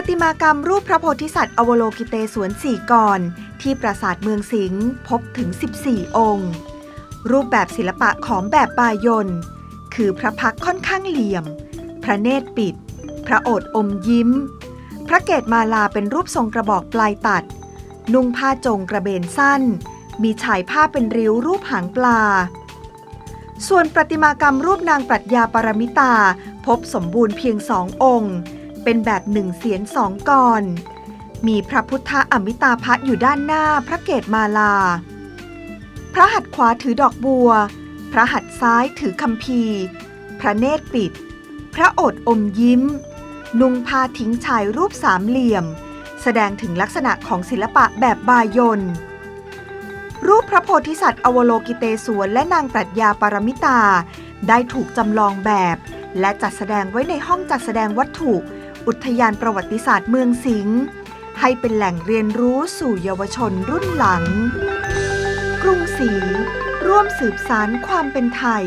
ประติมากรรมรูปพระโพธิสัตว์อวโลกิเตศวนสี่กร ที่ปราสาทเมืองสิงห์พบถึง 14 องค์ รูปแบบศิลปะของแบบบายนคือพระพักค่อนข้างเหลี่ยม พระเนตรปิด พระโอษฐ์อมยิ้ม พระเกศมาลาเป็นรูปทรงกระบอกปลายตัด นุ่งผ้าจงกระเบนสั้น มีฉายผ้าเป็นริ้วรูปหางปลา ส่วนประติมากรรมรูปนางปรัชญาปรมิตา พบสมบูรณ์เพียงสององค์ เป็นแบบหนึ่งเสียนสองกร มีพระพุทธอมิตาภะอยู่ด้านหน้าพระเกศมาลา พระหัตถ์ขวาถือดอกบัว พระหัตถ์ซ้ายถือคัมภีร์พระเนตรปิด พระโอษฐ์อมยิ้ม นุ่งผ้าทิ้งชายรูปสามเหลี่ยม แสดงถึงลักษณะของศิลปะแบบบายนรูปพระโพธิสัตว์อวโลกิเตศวนและนางปรัชญาปรมิตา ได้ถูกจำลองแบบ และจัดแสดงไว้ในห้องจัดแสดงวัตถุ อุทยานประวัติศาสตร์เมืองสิงห์ให้เป็นแหล่งเรียนรู้สู่เยาวชนรุ่นหลัง กรุงศรีร่วมสืบสารความเป็นไทย